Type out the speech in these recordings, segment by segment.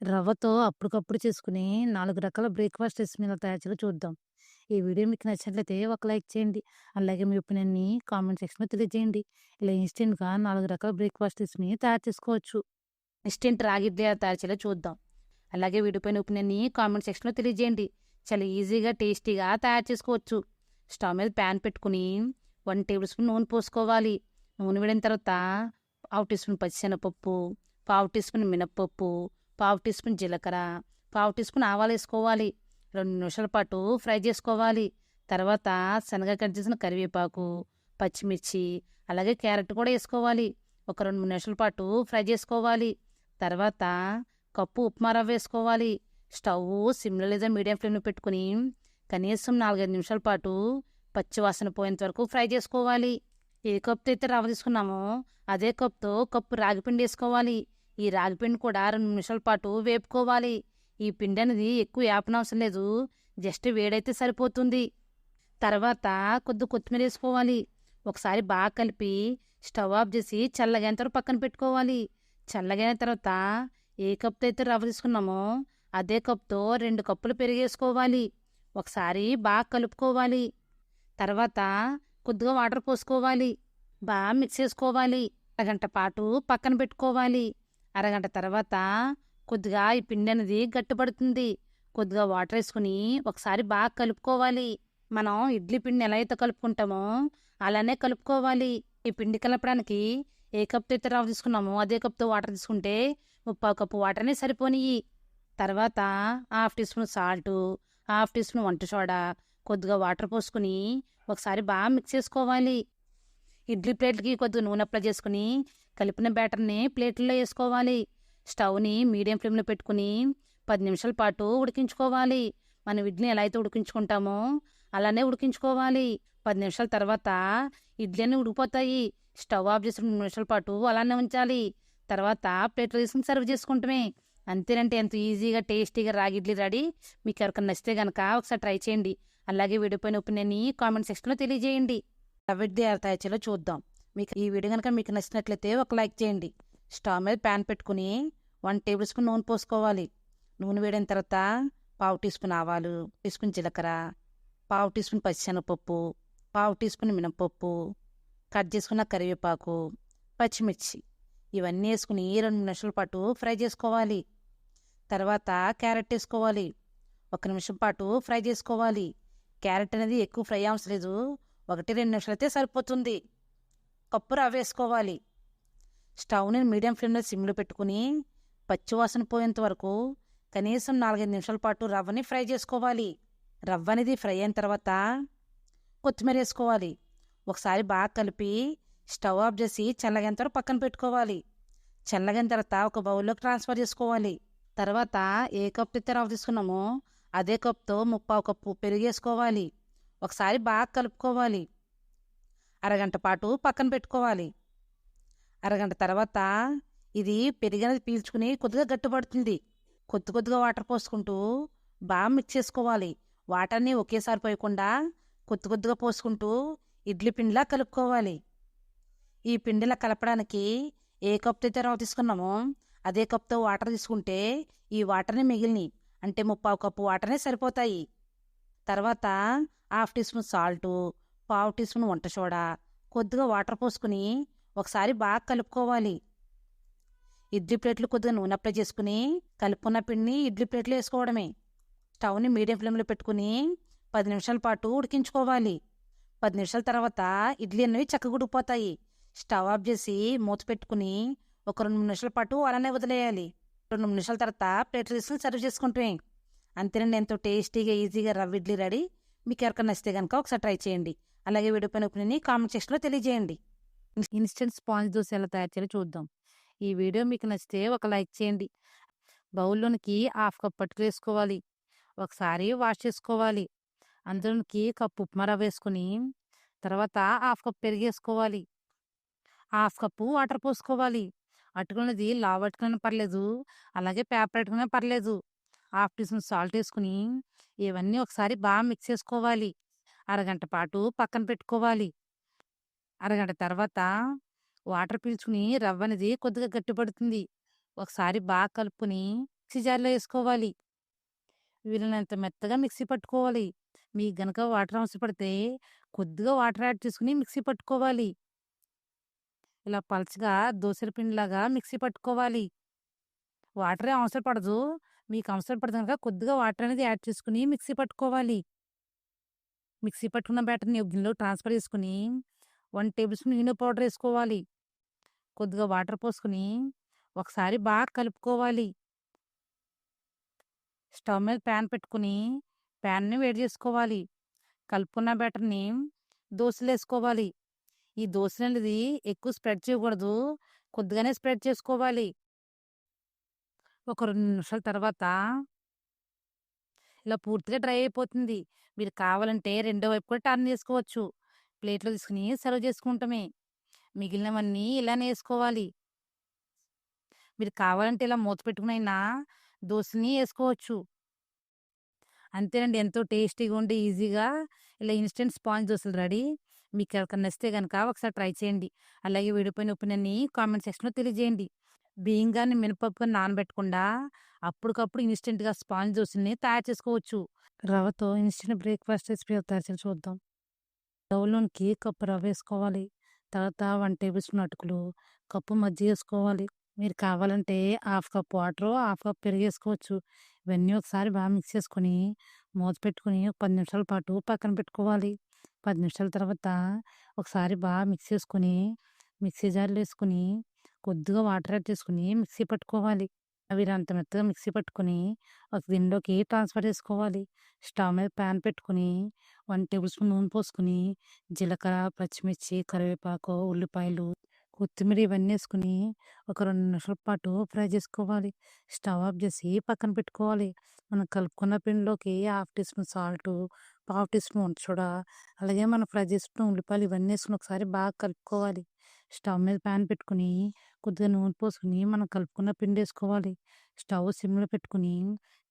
రవ్వతో అప్పటికప్పుడు చేసుకునే నాలుగు రకాల బ్రేక్‌ఫాస్ట్ రెసిపీని ఎలా తయారు చేయాలో చూద్దాం. ఈ వీడియో మీకు నచ్చినట్లయితే ఒక లైక్ చేయండి. అలాగే మీ ఒపీనియన్‌ని కామెంట్ సెక్షన్‌లో తెలియజేయండి. ఇలా ఇన్‌స్టెంట్‌గా నాలుగు రకాల బ్రేక్‌ఫాస్ట్ రెసిపీని తయారు చేసుకోవచ్చు. ఇన్‌స్టెంట్ రాగి ఇడ్లీ తయారు చేయాలో చూద్దాం. అలాగే వీడియో పైన ఒపీనియన్‌ని కామెంట్ సెక్షన్‌లో తెలియజేయండి. చాలా ఈజీగా, టేస్టీగా తయారు చేసుకోవచ్చు. స్టవ్ మీద ప్యాన్ పెట్టుకొని 1 టేబుల్ స్పూన్ నూనె పోసుకోవాలి. నూనె వేడిన తర్వాత పావు టీ స్పూన్ పచ్చిశనగపప్పు, పావు టీ స్పూన్ మినప్పప్పు, పావు టీ స్పూన్ జీలకర్ర, పావు టీ స్పూన్ ఆవాలు వేసుకోవాలి. రెండు నిమిషాల పాటు ఫ్రై చేసుకోవాలి. తర్వాత సన్నగా కట్ చేసిన కరివేపాకు, పచ్చిమిర్చి, అలాగే క్యారెట్ కూడా వేసుకోవాలి. ఒక 2, 3 నిమిషాల పాటు ఫ్రై చేసుకోవాలి. తర్వాత కప్పు ఉప్మా రవ్వ వేసుకోవాలి. స్టవ్ సిమ్‌లో లేదా మీడియం ఫ్లేమ్‌లో పెట్టుకొని కనీసం 4, 5 నిమిషాల పాటు పచ్చి వాసన పోయేంత వరకు ఫ్రై చేసుకోవాలి. ఏ కప్‌తో అయితే రవ్వ తీసుకున్నామో అదే కప్‌తో కప్పు రాగిపిండి వేసుకోవాలి. ఈ రాగిపిండి కూడా రెండు నిమిషాల పాటు వేపుకోవాలి. ఈ పిండి అనేది ఎక్కువ ఏపనవసరం లేదు. జస్ట్ వేడైతే సరిపోతుంది. తర్వాత కొద్ది కొత్తిమీర వేసుకోవాలి. ఒకసారి బాగా కలిపి స్టవ్ ఆఫ్ చేసి చల్లగైన తర్వాత పక్కన పెట్టుకోవాలి. చల్లగైన తర్వాత ఏ కప్‌తో అయితే రవ్వ తీసుకున్నామో అదే కప్‌తో రెండు కప్పులు పెరిగేసుకోవాలి ఒకసారి బాగా కలుపుకోవాలి. తర్వాత కొద్దిగా వాటర్ పోసుకోవాలి. బాగా మిక్స్ చేసుకోవాలి. అరగంట పాటు పక్కన పెట్టుకోవాలి. అరగంట తర్వాత కొద్దిగా ఈ పిండి అనేది గట్టిపడుతుంది. కొద్దిగా వాటర్ వేసుకుని ఒకసారి బాగా కలుపుకోవాలి. మనం ఇడ్లీ పిండిని ఎలా అయితే కలుపుకుంటామో అలానే కలుపుకోవాలి. ఈ పిండి కలపడానికి ఏ కప్‌తో అయితే రవ్వ తీసుకున్నామో అదే కప్‌తో వాటర్ తీసుకుంటే ముప్పావు కప్పు వాటర్‌నే సరిపోనియి. తర్వాత half teaspoon salt, half teaspoon వంట సోడా, కొద్దిగా వాటర్ పోసుకొని ఒకసారి బాగా మిక్స్ చేసుకోవాలి. ఇడ్లీ ప్లేట్‌కి కొద్దిగా నూనె అప్లై చేసుకుని కలిపిన బ్యాటర్‌ని ప్లేట్‌లో వేసుకోవాలి. స్టవ్‌ని మీడియం ఫ్లేమ్‌లో పెట్టుకుని పది నిమిషాల పాటు ఉడికించుకోవాలి. మనం ఇడ్లీ ఎలా అయితే ఉడికించుకుంటామో అలానే ఉడికించుకోవాలి. పది నిమిషాల తర్వాత ఇడ్లీ అన్నీ ఉడికిపోతాయి. స్టవ్ ఆఫ్ చేసి రెండు నిమిషాల పాటు అలానే ఉంచాలి. తర్వాత ప్లేట్‌లో తీసుకుని సర్వ్ చేసుకుంటమే. అంతేనంటే ఎంత ఈజీగా, టేస్టీగా రాగి ఇడ్లీ రెడీ. మీకు ఎవరికైనా నచ్చితే గనక ఒకసారి ట్రై చేయండి. అలాగే విడిపోయిన ఒపీనియన్‌ని కామెంట్ సెక్షన్‌లో తెలియజేయండి. రవ్వ ఇడ్లీ ఎలా తయారు చేయాలో చూద్దాం. మీకు ఈ వీడియో కనుక మీకు నచ్చినట్లయితే ఒక లైక్ చేయండి. స్టవ్ మీద ప్యాన్ పెట్టుకుని వన్ టేబుల్ స్పూన్ నూనె పోసుకోవాలి. నూనె వేడిన తర్వాత పావు టీ స్పూన్ ఆవాలు, టీ స్పూన్ జీలకర్ర, పావు టీ స్పూన్ పచ్చిశనగపప్పు, పావు టీ స్పూన్ మినపప్పు, కట్ చేసుకున్న కరివేపాకు, పచ్చిమిర్చి ఇవన్నీ వేసుకుని రెండు నిమిషాల పాటు ఫ్రై చేసుకోవాలి. తర్వాత క్యారెట్ వేసుకోవాలి. ఒక నిమిషం పాటు ఫ్రై చేసుకోవాలి. క్యారెట్ అనేది ఎక్కువ ఫ్రై అవసరం లేదు. ఒకటి రెండు నిమిషాలు అయితే సరిపోతుంది. కప్పు రవ్వ వేసుకోవాలి. స్టవ్‌ని మీడియం ఫ్లేమ్‌లో సిమ్‌లో పెట్టుకుని పచ్చివాసన పోయేంత వరకు కనీసం 4, 5 నిమిషాల పాటు రవ్వని ఫ్రై చేసుకోవాలి. రవ్వ అనేది ఫ్రై అయిన తర్వాత కొత్తిమీర వేసుకోవాలి. ఒకసారి బాగా కలిపి స్టవ్ ఆఫ్ చేసి చల్లగైన తర్వాత పక్కన పెట్టుకోవాలి. చల్లగిన తర్వాత ఒక బౌల్‌లోకి ట్రాన్స్‌ఫర్ చేసుకోవాలి. తర్వాత ఏ కప్ అయితే రవ్వ తీసుకున్నామో అదే కప్‌తో ముప్పావు కప్పు పెరుగేసుకోవాలి. ఒకసారి బాగా కలుపుకోవాలి. అరగంట పాటు పక్కన పెట్టుకోవాలి. అరగంట తర్వాత ఇది పెరిగినది పీల్చుకుని కొద్దిగా గట్టిపడుతుంది. కొద్ది కొద్దిగా వాటర్ పోసుకుంటూ బాగా మిక్స్ చేసుకోవాలి. వాటర్‌ని ఒకేసారి పోయకుండా కొద్ది కొద్దిగా పోసుకుంటూ ఇడ్లీ పిండిలా కలుపుకోవాలి. ఈ పిండిలా కలపడానికి ఏ కప్‌తో అయితే రవ్వ తీసుకున్నామో అదే కప్‌తో వాటర్ తీసుకుంటే ఈ వాటర్‌ని మిగిలినయి అంటే ముప్పావు కప్పు వాటర్‌నే సరిపోతాయి. తర్వాత హాఫ్ టీ స్పూన్ సాల్టు, పావు టీ స్పూన్ వంట సోడా, కొద్దిగా వాటర్ పోసుకుని ఒకసారి బాగా కలుపుకోవాలి. ఇడ్లీ ప్లేట్లు కొద్దిగా నూనె అప్లై చేసుకుని కలుపుకున్న పిండిని ఇడ్లీ ప్లేట్‌లో వేసుకోవడమే. స్టవ్‌ని మీడియం ఫ్లేమ్‌లో పెట్టుకుని పది నిమిషాల పాటు ఉడికించుకోవాలి. పది నిమిషాల తర్వాత ఇడ్లీ అనేవి చక్కగా ఉడికిపోతాయి. స్టవ్ ఆఫ్ చేసి మూత పెట్టుకుని ఒక 2, 3 నిమిషాల పాటు అలానే వదిలేయాలి. 2, 3 నిమిషాల తర్వాత ప్లేట్‌లో తీసుకుని సర్వ్ చేసుకుంటమే. అంతేనండి ఎంతో టేస్టీగా, ఈజీగా రవ్వ ఇడ్లీ రెడీ. మీకు ఎవరికైనా నచ్చితే గనక ఒకసారి ట్రై చేయండి. అలాగే వీడియో పైన ఒపీనియన్‌ని కామెంట్ సెక్షన్‌లో తెలియజేయండి. ఇన్‌స్టెంట్ స్పాంజ్ దోశ ఎలా తయారు చేయాలో చూద్దాం. ఈ వీడియో మీకు నచ్చితే ఒక లైక్ చేయండి. బౌల్‌లోనికి హాఫ్ కప్ అటుకులు వేసుకోవాలి. ఒకసారి వాష్ చేసుకోవాలి. అందులోనికి కప్పు ఉప్మా రవ్వ వేసుకుని తర్వాత హాఫ్ కప్ పెరిగేసుకోవాలి హాఫ్ కప్పు వాటర్ పోసుకోవాలి. అట్టుకున్నది లావ్ లావు పర్లేదు. అలాగే పేపర్ అట్టుకున్నా పర్లేదు. హాఫ్ టీ స్పూన్ సాల్ట్ వేసుకుని ఇవన్నీ ఒకసారి బాగా మిక్స్ చేసుకోవాలి. అరగంట పాటు పక్కన పెట్టుకోవాలి. అరగంట తర్వాత వాటర్ పీల్చుకుని రవ్వ అనేది కొద్దిగా గట్టిపడుతుంది. ఒకసారి బాగా కలుపుకుని మిక్సీ జార్‌లో వేసుకోవాలి వీలైనంత మెత్తగా మిక్సీ పట్టుకోవాలి. మీకు గనక వాటర్ అవసరపడితే కొద్దిగా వాటర్ యాడ్ చేసుకొని మిక్సీ పట్టుకోవాలి. ఇలా పలచగా దోసెల పిండిలాగా మిక్సీ పట్టుకోవాలి. వాటర్ అవసరపడదు అవసరం పడదు. మీకు అవసరం కనుక కొద్దిగా వాటర్ అనేది యాడ్ చేసుకుని మిక్సీ పట్టుకోవాలి. మిక్సీ పట్టుకున్న బ్యాటర్‌ని గిన్నెలో ట్రాన్స్‌ఫర్ చేసుకుని one table spoon Eno powder వేసుకోవాలి కొద్దిగా వాటర్ పోసుకొని ఒకసారి బాగా కలుపుకోవాలి. స్టవ్ మీద ప్యాన్ పెట్టుకొని ప్యాన్‌ని వేడి చేసుకోవాలి. కలుపుకున్న బ్యాటర్‌ని దోసలేసుకోవాలి. ఈ దోశలు అనేది ఎక్కువ స్ప్రెడ్ చేయకూడదు. కొద్దిగానే స్ప్రెడ్ చేసుకోవాలి. ఒక రెండు నిమిషాల తర్వాత ఇలా పూర్తిగా డ్రై అయిపోతుంది. మీరు కావాలంటే రెండో వైపు కూడా టర్న్ చేసుకోవచ్చు. ప్లేట్‌లో తీసుకుని సర్వ్ చేసుకుంటామే మిగిలినవన్నీ ఇలానే వేసుకోవాలి మీరు కావాలంటే ఇలా మూత పెట్టుకునైనా దోశని వేసుకోవచ్చు అంతేనండి. ఎంతో టేస్టీగా ఉండి ఈజీగా ఇలా ఇన్‌స్టంట్ స్పాంజ్ దోసలు రెడీ. మీకు ఎవరికైనా నచ్చితే కనుక ఒకసారి ట్రై చేయండి. అలాగే విడిపోయిన ఒపీనియన్‌ని కామెంట్ సెక్షన్‌లో తెలియజేయండి. బియ్యం కానీ మినపప్పు నానబెట్టకుండా అప్పటికప్పుడు ఇన్స్టెంట్గా స్పాంజ్ దోశని తయారు చేసుకోవచ్చు. రవ్వతో ఇన్స్టెంట్ బ్రేక్‌ఫాస్ట్ రెసిపీ తయారు చేసి చూద్దాం. బౌల్‌లోనికి కప్పు రవ్వ వేసుకోవాలి తర్వాత వన్ టేబుల్ స్పూన్ అటుకులు, కప్పు మజ్జిగ వేసుకోవాలి మీరు కావాలంటే half cup water half cup పెరిగేసుకోవచ్చు ఇవన్నీ ఒకసారి బాగా మిక్స్ చేసుకొని మూత పెట్టుకుని ఒక పది నిమిషాల పాటు పక్కన పెట్టుకోవాలి. పది నిమిషాల తర్వాత ఒకసారి బాగా మిక్స్ చేసుకొని మిక్సీ జార్‌లో వేసుకొని కొద్దిగా వాటర్ యాడ్ చేసుకొని మిక్సీ పట్టుకోవాలి. అవి అంత మెత్తగా మిక్సీ పట్టుకొని ఒక గిన్నెలోకి ట్రాన్స్‌ఫర్ చేసుకోవాలి. స్టవ్ మీద ప్యాన్ పెట్టుకొని 1 టేబుల్ స్పూన్ నూనె పోసుకొని జీలకర్ర, పచ్చిమిర్చి, కరివేపాకు, ఉల్లిపాయలు, కొత్తిమీర ఇవన్నీ వేసుకుని ఒక రెండు నిమిషాల పాటు ఫ్రై చేసుకోవాలి. స్టవ్ ఆఫ్ చేసి పక్కన పెట్టుకోవాలి. మనం కలుపుకున్న పిండిలోకి హాఫ్ టీ స్పూన్ సాల్టు, పావు టీ స్పూన్ చూడ అలాగే మనం ఫ్రై చేసుకున్న ఉల్లిపాయలు ఇవన్నీ వేసుకుని ఒకసారి బాగా కలుపుకోవాలి. స్టవ్ మీద ప్యాన్ పెట్టుకొని కొద్దిగా నూనె పోసుకొని మనం కలుపుకున్న పిండి వేసుకోవాలి స్టవ్ సిమ్‌లో పెట్టుకొని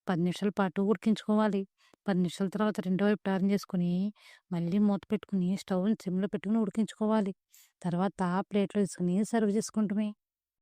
10 నిమిషాల పాటు ఉడికించుకోవాలి. పది నిమిషాల తర్వాత రెండో వైపు టర్న్ చేసుకొని మళ్ళీ మూత పెట్టుకొని స్టవ్‌ని సిమ్‌లో పెట్టుకుని ఉడికించుకోవాలి. తర్వాత ప్లేట్‌లో వేసుకుని సర్వ్ చేసుకుంటమే.